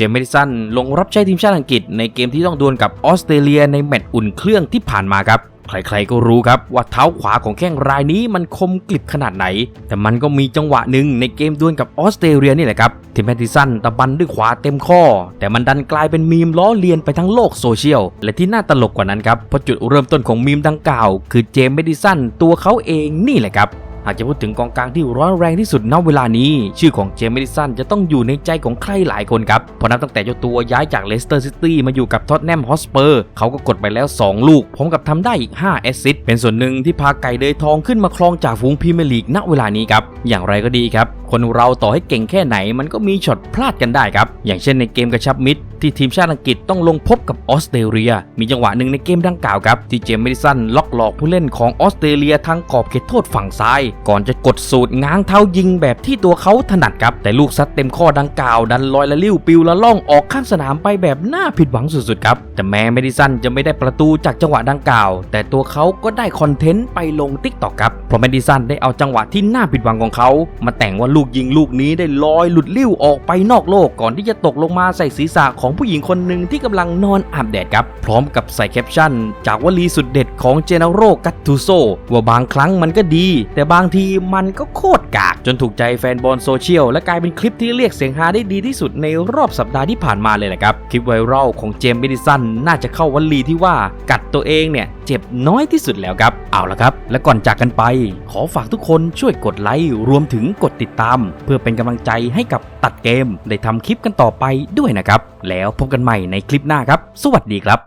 จมส์เมดิสันลงรับใช้ทีมชาติอังกฤษในเกมที่ต้องดวลกับออสเตรเลียในแมตช์อุ่นเครื่องที่ผ่านมาครับ ใครๆก็รู้ครับว่าเท้าขวาของแข้งรายนี้มันคมกลิบขนาดไหน แต่มันก็มีจังหวะหนึ่งในเกมดวลกับออสเตรเลียนี่แหละครับที่แมดิสันตะบันด้วยขวาเต็มข้อ แต่มันดันกลายเป็นมีมล้อเลียนไปทั้งโลกโซเชียล และที่น่าตลกกว่านั้นครับเพราะจุดเริ่มต้นของมีมดังกล่าว คือเจมส์เมดิสันตัวเขาเองนี่แหละครับ หากจะพูดถึงกองกลางที่ร้อนแรงที่สุดณเวลานี้ ชื่อของเจมส์มดิสันจะต้องอยู่ในใจของใครหลายคนครับเพราะนับตั้งแต่เจ้าตัวย้ายจากเลสเตอร์ซิตี้มาอยู่กับท็อตแนมฮอสเปอร์เขาก็กดไปแล้ว 2 ลูกพร้อมกับทำได้อีก 5 แอสซิสต์เป็นส่วนหนึ่งที่พาไก่เดยทองขึ้นมาครองจากฝูงพรีเมียร์ลีกณเวลานี้ครับอย่างไรก็ดีครับ คนเราต่อให้เก่งแค่ไหนมันก็มีช็อตพลาดกันได้ครับ อย่างเช่นในเกมกระชับมิตรที่ทีมชาติอังกฤษต้องลงพบกับออสเตรเลีย มีจังหวะหนึ่งในเกมดังกล่าวครับที่เจมส์มดิสันล็อกหลอกผู้เล่นของออสเตรเลียทางขอบเขตโทษฝั่งซ้ายก่อนจะกดสูตรง้างเท้ายิงแบบที่ตัวเขาถนัดครับ แต่ลูกซัดเต็มข้อดังกล่าว ดันลอยละลิ้วปิวละล่องออกข้างสนามไปแบบน่าผิดหวังสุดๆครับ แต่แม้เมดิสันจะไม่ได้ประตูจากจังหวะดังกล่าว แต่ตัวเขาก็ได้คอนเทนต์ไปลงติ๊กต็อกครับเพราะเมดิสันได้เอาจังหวะที่น่าผิดหวังของเขา มาแต่งว่าลูกยิงลูกนี้ได้ลอยหลุดลิ้วออกไปนอกโลกก่อนที่จะตกลงมาใส่ศีรษะของผู้หญิงคนหนึ่งที่กำลังนอนอาบแดดครับ พร้อมกับใส่แคปชั่น จากวลีสุดเด็ดของเจเนโรกัตตูโซว่าบางครั้งมันก็ดี แต่บางางทีมันก็โคตรกาก จนถูกใจแฟนบอลโซเชียลและกลายเป็นคลิปที่เรียกเสียงฮาได้ดีที่สุดในรอบสัปดาห์ที่ผ่านมาเลยแหละครับ คลิปไวรัลของเจมส์เบดิสันน่าจะเข้าวลีที่ว่ากัดตัวเองเนี่ยเจ็บน้อยที่สุดแล้วครับ เอาละครับ และก่อนจากกันไป ขอฝากทุกคนช่วยกดไลค์รวมถึงกดติดตาม เพื่อเป็นกำลังใจให้กับตัดเกม ได้ทำคลิปกันต่อไปด้วยนะครับ แล้วพบกันใหม่ในคลิปหน้าครับ สวัสดีครับ